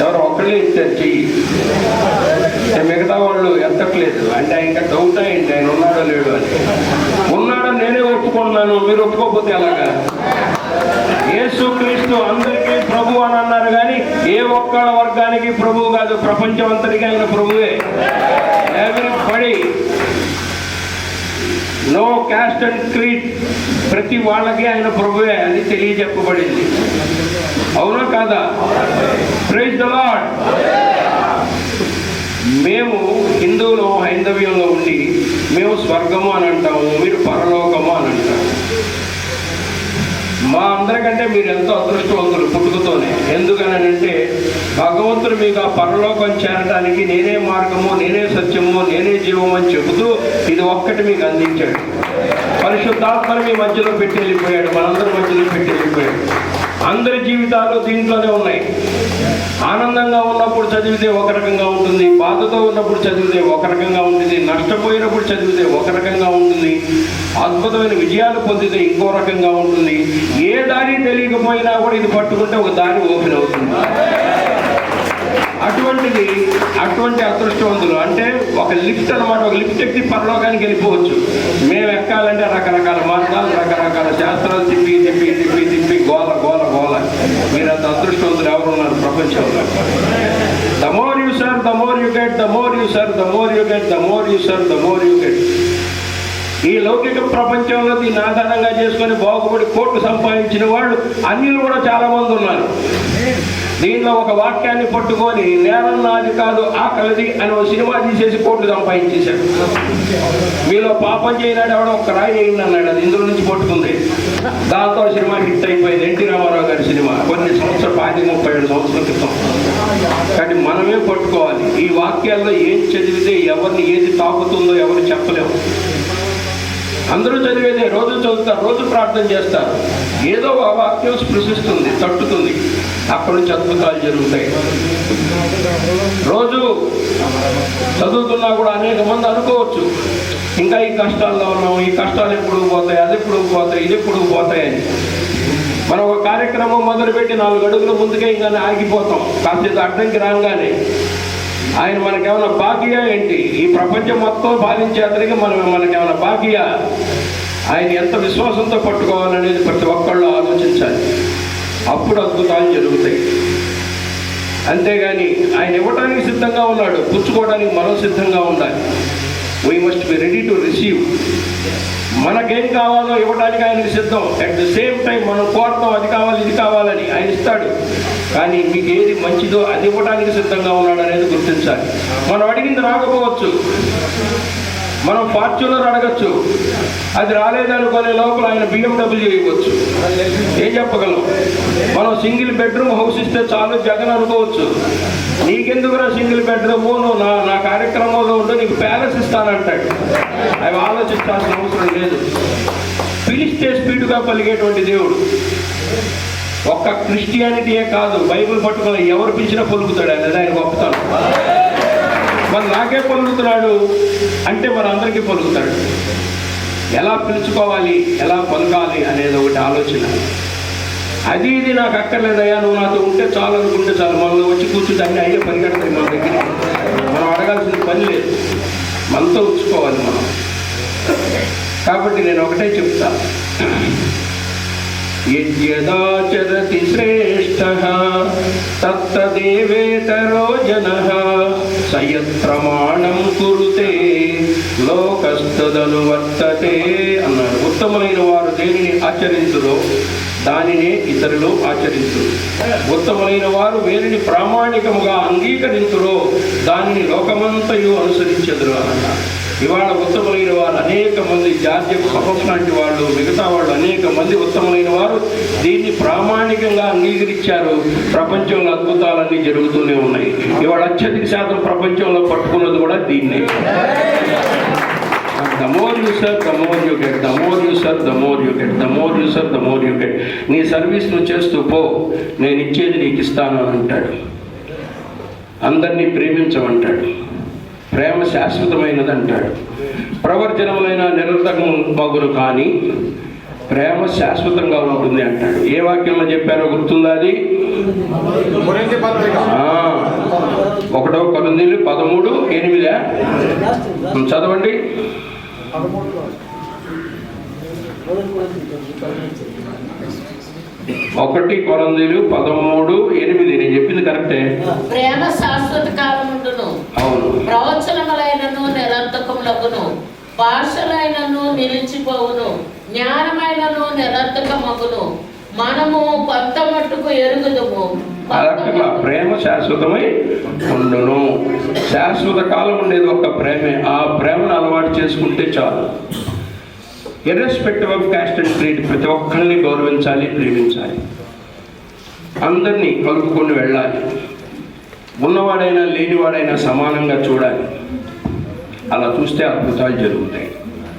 ఎవరు ఒక్కళ్ళే ఇచ్చారు చెయ్యి మిగతా వాళ్ళు ఎత్తట్లేదు. అంటే ఇంకా డౌట్ అయింది ఆయన ఉన్నాడో లేడు అని. ఉన్నాడని నేనే ఒప్పుకున్నాను మీరు ఒప్పుకోకపోతే ఎలాగా? యేసు క్రీస్తు అందరికీ ప్రభు అని అన్నారు కానీ ఏ ఒక్క వర్గానికి ప్రభువు కాదు ప్రపంచం అంతటికీ ఆయన ప్రభువే. ఎవరి నో క్యాస్ట్ అండ్ క్రీడ్ ప్రతి వాళ్ళకి ఆయన ప్రభువే అని తెలియజెప్పబడింది. అవునా కాదా? ప్రైజ్ ద లాడ్ మేము హిందువులు హైందవ్యంలో ఉండి మేము స్వర్గము అని అంటాము మీరు పరలోకము అని అంటాము మా అందరికంటే మీరు ఎంతో అదృష్టవంతులు పుట్టుకతోనే. ఎందుకనంటే భగవంతుడు మీకు ఆ పరలోకం చేరడానికి నేనే మార్గము నేనే సత్యము నేనే జీవము అని చెబుతూ ఇది ఒక్కటి మీకు అందించాడు. పరిశుద్ధాత్మని మీ మధ్యలో పెట్టి వెళ్ళిపోయాడు మనందరి మధ్యలో పెట్టి వెళ్ళిపోయాడు అందరి జీవితాలు దీంట్లోనే ఉన్నాయి. ఆనందంగా ఉన్నప్పుడు చదివితే ఒక రకంగా ఉంటుంది బాధతో ఉన్నప్పుడు చదివితే ఒక రకంగా ఉంటుంది నష్టపోయినప్పుడు చదివితే ఒక రకంగా ఉంటుంది అద్భుతమైన విజయాలు పొందితే ఇంకో రకంగా ఉంటుంది. ఏ దారి తెలియకపోయినా కూడా ఇది పట్టుకుంటే ఒక దారి ఓపెన్ అవుతుంది. అటువంటిది అటువంటి అదృష్టవంతులు. అంటే ఒక లిఫ్ట్ అన్నమాట ఒక లిఫ్ట్ ఎక్కి పరలోకానికి వెళ్ళిపోవచ్చు. మేము ఎక్కాలంటే రకరకాల మార్గాలు రకరకాల శాస్త్రాలు తిప్పి తిప్పి తిప్పి తిప్పి గోల గోల గోల. మీరు అంత అదృష్టవంతులు ఎవరు ఉన్నారు ప్రపంచంలో? The more you serve the more you get the more you serve the more you get the more you serve the more you get ఈ లౌకిక ప్రపంచంలో దీన్ని ఆధారంగా చేసుకొని బాగుపడి కోట్లు సంపాదించిన వాళ్ళు అన్యులు కూడా చాలా మంది ఉన్నారు. దీనిలో ఒక వాక్యాన్ని పట్టుకొని నేరం నాది కాదు ఆకలిది అని ఒక సినిమా తీసేసి కోట్లు సంపాదించేశాడు. మీలో పాపం చేయనాడు ఎవడో ఒక రాయి వేయండి అన్నాడు. అది ఇందులో నుంచి పట్టుకుంది. దాంతో సినిమా హిట్ అయిపోయింది. ఎన్టీ రామారావు గారి సినిమా. కొన్ని సంవత్సరాలు పాతి ముప్పై ఏడు సంవత్సరాల క్రితం. కానీ మనమే పట్టుకోవాలి. ఈ వాక్యాల్లో ఏం చదివితే ఎవరిని ఏది తాకుతుందో ఎవరు చెప్పలేము. అందరూ చదివేదే రోజు చదువుతారు రోజు ప్రార్థన చేస్తారు. ఏదో ఆ వాక్యం స్పృశిస్తుంది తట్టుతుంది. అక్కడి నుంచి అద్భుతాలు జరుగుతాయి. రోజు చదువుతున్నా కూడా అనేక మంది అనుకోవచ్చు. ఇంకా ఈ కష్టాల్లో ఉన్నాం ఈ కష్టాలు ఎప్పుడు పోతాయి అది ఎప్పుడు పోతాయి ఇది ఎప్పుడు పోతాయని మనం ఒక కార్యక్రమం మొదలుపెట్టి నాలుగు అడుగుల ముందుకే ఇంకా ఆగిపోతాం. కాసేపు అడ్డంకి రాగానే ఆయన మనకేమైనా బాకీయా ఏంటి? ఈ ప్రపంచం మొత్తం పాలించే అతనికి మనం మనకేమైనా బాకీయా ఆయన ఎంత విశ్వాసంతో పట్టుకోవాలనేది ప్రతి ఒక్కళ్ళు ఆలోచించాలి. అప్పుడు అద్భుతాలు జరుగుతాయి. అంతేగాని ఆయన ఇవ్వడానికి సిద్ధంగా ఉన్నాడు. పుచ్చుకోవడానికి మనం సిద్ధంగా ఉండాలి. We must be ready to receive మనకేం కావాలో ఇవ్వడానికి ఆయనకి సిద్ధం. అట్ ద సేమ్ టైం మనం కోరతాం అది కావాలి ఇది కావాలని ఆయన ఇస్తాడు. కానీ మీకు ఏది మంచిదో అది ఇవ్వడానికి సిద్ధంగా ఉన్నాడు అనేది గుర్తించాలి. మనం అడిగింది రాకపోవచ్చు. మనం ఫార్చ్యూనర్ అడగచ్చు. అది రాలేదనుకునే లోపల ఆయన బిఎండబ్ల్యూ చేయవచ్చు ఏం చెప్పగలం? మనం సింగిల్ బెడ్రూమ్ హౌస్ ఇస్తే చాలు జగన్ అనుకోవచ్చు. నీకెందుకురా సింగిల్ బెడ్రూమ్? నువ్వు నా నా కార్యక్రమంలో ఉంటే నీకు ప్యాలెస్ ఇస్తానంటాడు. అవి ఆలోచించాల్సిన అవసరం లేదు. పిలిస్తే స్పీడ్గా పలిగేటువంటి దేవుడు. ఒక్క క్రిస్టియానిటీయే కాదు బైబిల్ పట్టుకుని ఎవరు పిలిచినా పలుకుతాడు అనేది ఆయన గొప్పతనం. మరి నాకే పలుకుతున్నాడు అంటే మరి అందరికీ పలుకుతాడు. ఎలా పిలుచుకోవాలి ఎలా పలకాలి అనేది ఒకటి ఆలోచన. అది ఇది నాకు అక్కర్లేదయ్యా నువ్వు నాతో ఉంటే చాలు అనుకుంటే చాలు. మనం వచ్చి కూర్చుంటే అన్ని అయ్యే కడతాయి మన దగ్గర. మనం అడగాల్సిన పని లేదు. మనతో ఉంచుకోవాలి మనం. కాబట్టి నేను ఒకటే చెప్తా. యద్యదాచరతి శ్రేష్ఠ తత్తదేవేతరో జన. సయత్ ప్రమాణం కురుతే లోకస్తదను వర్తతే అన్నాడు. ఉత్తములైన వారు దేనిని ఆచరించరు దానినే ఇతరులు ఆచరించురు. ఉత్తములైన వారు వేరిని ప్రామాణికముగా అంగీకరించరు దానిని లోకమంతయు అనుసరించదురు అన్నారు ఇవాళ ఉత్తములైన వారు అనేక మంది జాతీయ సభస్ లాంటి వాళ్ళు మిగతా వాళ్ళు అనేక మంది ఉత్తములైన వారు దీన్ని ప్రామాణికంగా అంగీకరించారు. ప్రపంచంలో అద్భుతాలన్నీ జరుగుతూనే ఉన్నాయి. ఇవాళ అత్యధిక శాతం ప్రపంచంలో పట్టుకున్నది కూడా దీన్నే. The more you serve the more you get the more you serve the more you get the more you serve the more you get. నీ సర్వీస్ నువ్వు చేస్తూ పో నేను ఇచ్చేది నీకు ఇస్తాను అని అంటాడు. అందరినీ ప్రేమించమంటాడు. ప్రేమ శాశ్వతమైనది అంటాడు ప్రవర్జనములైన నిరర్థకం మగురు కానీ ప్రేమ శాశ్వతంగా ఉంటుంది అంటాడు. ఏ వాక్యంలో చెప్పారో గుర్తుందా అది? కొరింథీ పత్రిక. ఆ, ఒకటో కొరింథీలు పదమూడు ఎనిమిదా? చదవండి. ఒకటి కొరందీలు పదమూడు ఎనిమిది. నేను చెప్పింది కరెక్టే? ప్రేమ శాశ్వత అవును ప్రవచనములైనను నిరర్థకములగును. భాషలైనను నిలిచిపోవును. జ్ఞానమైనను నిరర్థకమగును. మనము కొత్త మట్టుకు ఎరుగుదుము ప్రేమ శాశ్వతమై ఉండును. శాశ్వత కాలం ఉండేది ఒక ప్రేమే. ఆ ప్రేమను అలవాటు చేసుకుంటే చాలు. Irrespective of caste and creed ప్రతి ఒక్కరిని గౌరవించాలి ప్రేమించాలి. అందరినీ కలుపుకొని వెళ్ళాలి. ఉన్నవాడైనా లేనివాడైనా సమానంగా చూడాలి. అలా చూస్తే అద్భుతాలు జరుగుతాయి.